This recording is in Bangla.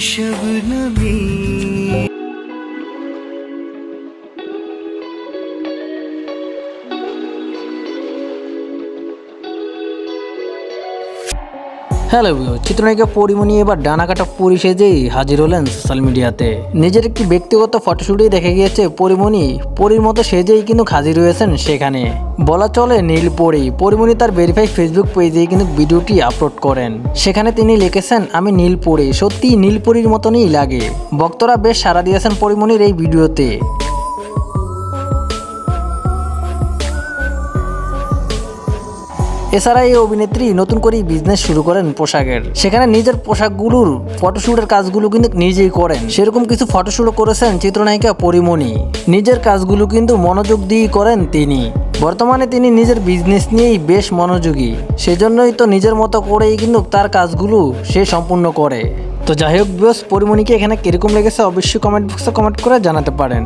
शबनमी হ্যালো চিত্রনায়িকা পরিমণি এবার ডানা কাটা পরি সেজেই হাজির হলেন সোশ্যাল মিডিয়াতে নিজের একটি ব্যক্তিগত ফটোশুটেই দেখা গিয়েছে পরিমণি। পরির মতো সেজেই কিন্তু হাজির হয়েছেন সেখানে। বলা চলে নীল পরি। পরিমণি তার ভেরিফাই ফেসবুক পেজে কিন্তু ভিডিওটি আপলোড করেন। সেখানে তিনি লিখেছেন, আমি নীল পরি। সত্যি নীল পরির মতনই লাগে। ভক্তরা বেশ সাড়া দিয়েছেন পরিমণির এই ভিডিওতে। এছাড়া এই অভিনেত্রী নতুন করেই বিজনেস শুরু করেন পোশাকের। সেখানে নিজের পোশাকগুলোর ফটোশ্যুটের কাজগুলো কিন্তু নিজেই করেন। সেরকম কিছু ফটোশ্যুটও করেছেন চিত্রনায়িকা পরিমণি। নিজের কাজগুলো কিন্তু মনোযোগ দিয়েই করেন তিনি। বর্তমানে তিনি নিজের বিজনেস নিয়েই বেশ মনোযোগী। সেজন্যই তো নিজের মতো করেই কিন্তু তার কাজগুলো সে সম্পূর্ণ করে। তো যাই হোক বিয়স পরিমণিকে এখানে কীরকম লেগেছে অবশ্যই কমেন্ট বক্সে কমেন্ট করে জানাতে পারেন।